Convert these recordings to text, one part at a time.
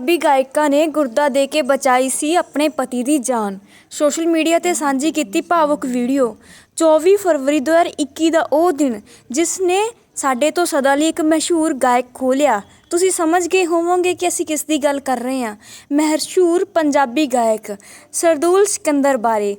ਪੰਜਾਬੀ ਗਾਇਕਾ ਨੇ ਗੁਰਦਾ ਦੇ ਕੇ ਬਚਾਈ ਸੀ ਆਪਣੇ ਪਤੀ ਦੀ ਜਾਨ। ਸੋਸ਼ਲ ਮੀਡੀਆ ਤੇ ਸਾਂਝੀ ਕੀਤੀ ਭਾਵੁਕ ਵੀਡੀਓ। 24 ਫਰਵਰੀ 2021 ਦਾ ਉਹ ਦਿਨ, ਜਿਸ ਨੇ ਸਾਡੇ ਤੋਂ ਸਦਾ ਲਈ ਇੱਕ ਮਸ਼ਹੂਰ ਗਾਇਕ ਖੋਹ ਲਿਆ ਤੁਸੀਂ ਸਮਝ ਗਏ ਹੋਵੋਗੇ ਕਿ ਅਸੀਂ ਕਿਸ ਦੀ ਗੱਲ ਕਰ ਰਹੇ ਹਾਂ। ਮਸ਼ਹੂਰ ਪੰਜਾਬੀ ਗਾਇਕ ਸਰਦੂਲ ਸਿਕੰਦਰ ਬਾਰੇ।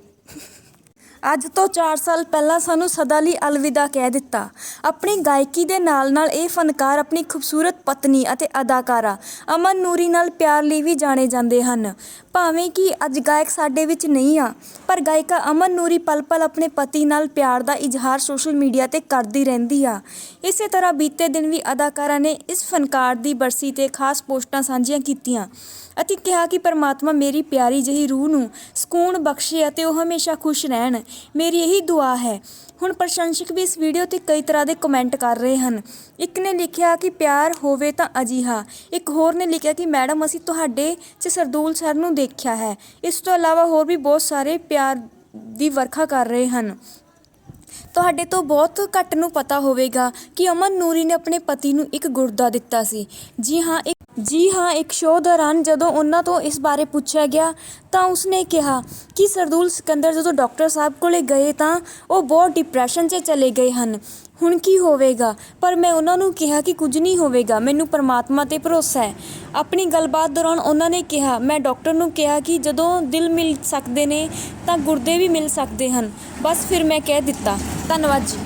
ਅੱਜ ਤੋਂ 4 ਸਾਲ ਪਹਿਲਾਂ ਸਾਨੂੰ ਸਦਾ ਲਈ ਅਲਵਿਦਾ ਕਹਿ ਦਿੱਤਾ। ਆਪਣੀ ਗਾਇਕੀ ਦੇ ਨਾਲ-ਨਾਲ ਇਹ ਫਨਕਾਰ ਆਪਣੀ ਖੂਬਸੂਰਤ ਪਤਨੀ ਅਤੇ ਅਦਾਕਾਰਾ ਅਮਨ ਨੂਰੀ ਨਾਲ ਪਿਆਰ ਲਈ ਵੀ ਜਾਣੇ ਜਾਂਦੇ ਹਨ। ਭਾਵੇਂ ਕਿ ਅੱਜ ਗਾਇਕ ਸਾਡੇ ਵਿੱਚ ਨਹੀਂ ਆ, ਪਰ ਗਾਇਕਾ ਅਮਨ ਨੂਰੀ ਪਲ-ਪਲ ਆਪਣੇ ਪਤੀ ਨਾਲ ਪਿਆਰ ਦਾ ਇਜ਼ਹਾਰ ਸੋਸ਼ਲ ਮੀਡੀਆ ਤੇ ਕਰਦੀ ਰਹਿੰਦੀ ਆ। ਇਸੇ ਤਰ੍ਹਾਂ ਬੀਤੇ ਦਿਨ ਵੀ ਅਦਾਕਾਰਾ ਨੇ ਇਸ ਫਨਕਾਰ ਦੀ ਬਰਸੀ ਤੇ ਖਾਸ ਪੋਸਟਾਂ ਸਾਂਝੀਆਂ ਕੀਤੀਆਂ ਅਤੇ ਕਿਹਾ ਕਿ ਪਰਮਾਤਮਾ ਮੇਰੀ ਪਿਆਰੀ ਜਿਹੀ ਰੂਹ ਨੂੰ ਸਕੂਨ ਬਖਸ਼ੇ ਅਤੇ ਉਹ ਹਮੇਸ਼ਾ ਖੁਸ਼ ਰਹਿਣ। ਮੇਰੀ ਇਹੀ ਦੁਆ ਹੈ। ਹੁਣ ਪ੍ਰਸ਼ੰਸਕ ਵੀ ਇਸ ਵੀਡੀਓ ਤੇ ਕਈ ਤਰ੍ਹਾਂ ਦੇ ਕਮੈਂਟ ਕਰ ਰਹੇ ਹਨ। ਇੱਕ ਨੇ ਲਿਖਿਆ ਕਿ ਪਿਆਰ ਹੋਵੇ ਤਾਂ ਅਜੀਹਾ। ਇੱਕ ਹੋਰ ਨੇ ਲਿਖਿਆ ਕਿ ਮੈਡਮ, ਅਸੀਂ ਤੁਹਾਡੇ 'ਚ ਸਰਦੂਲ ਸਰ ਨੂੰ ਦੇਖਿਆ ਹੈ। ਇਸ ਤੋਂ ਇਲਾਵਾ ਹੋਰ ਵੀ ਬਹੁਤ ਸਾਰੇ ਪਿਆਰ ਦੀ ਵਰਖਾ ਕਰ ਰਹੇ ਹਨ। ਤੁਹਾਡੇ ਤੋਂ ਬਹੁਤ ਘੱਟ ਨੂੰ ਪਤਾ ਹੋਵੇਗਾ ਕਿ ਅਮਨ ਨੂਰੀ ਨੇ ਆਪਣੇ ਪਤੀ ਨੂੰ ਇੱਕ ਗੁਰਦਾ ਦਿੱਤਾ ਸੀ। ਜੀ ਹਾਂ ਜੀ ਹਾਂ, ਇੱਕ ਸ਼ੋਅ ਦੌਰਾਨ ਜਦੋਂ ਉਹਨਾਂ ਤੋਂ ਇਸ ਬਾਰੇ ਪੁੱਛਿਆ ਗਿਆ ਤਾਂ ਉਸਨੇ ਕਿਹਾ ਕਿ ਸਰਦੂਲ ਸਿਕੰਦਰ ਜਦੋਂ ਡਾਕਟਰ ਸਾਹਿਬ ਕੋਲ ਗਏ ਤਾਂ ਉਹ ਬਹੁਤ ਡਿਪਰੈਸ਼ਨ 'ਚ ਚਲੇ ਗਏ ਹਨ। ਹੁਣ ਕੀ ਹੋਵੇਗਾ? ਪਰ ਮੈਂ ਉਹਨਾਂ ਨੂੰ ਕਿਹਾ ਕਿ ਕੁਝ ਨਹੀਂ ਹੋਵੇਗਾ, ਮੈਨੂੰ ਪਰਮਾਤਮਾ ਤੇ ਭਰੋਸਾ ਹੈ। ਆਪਣੀ ਗੱਲਬਾਤ ਦੌਰਾਨ ਉਹਨਾਂ ਨੇ ਕਿਹਾ, ਮੈਂ ਡਾਕਟਰ ਨੂੰ ਕਿਹਾ ਕਿ ਜਦੋਂ ਦਿਲ ਮਿਲ ਸਕਦੇ ਨੇ ਤਾਂ ਗੁਰਦੇ ਵੀ ਮਿਲ ਸਕਦੇ ਹਨ। ਬਸ ਫਿਰ ਮੈਂ ਕਹਿ ਦਿੱਤਾ। ਧੰਨਵਾਦ ਜੀ।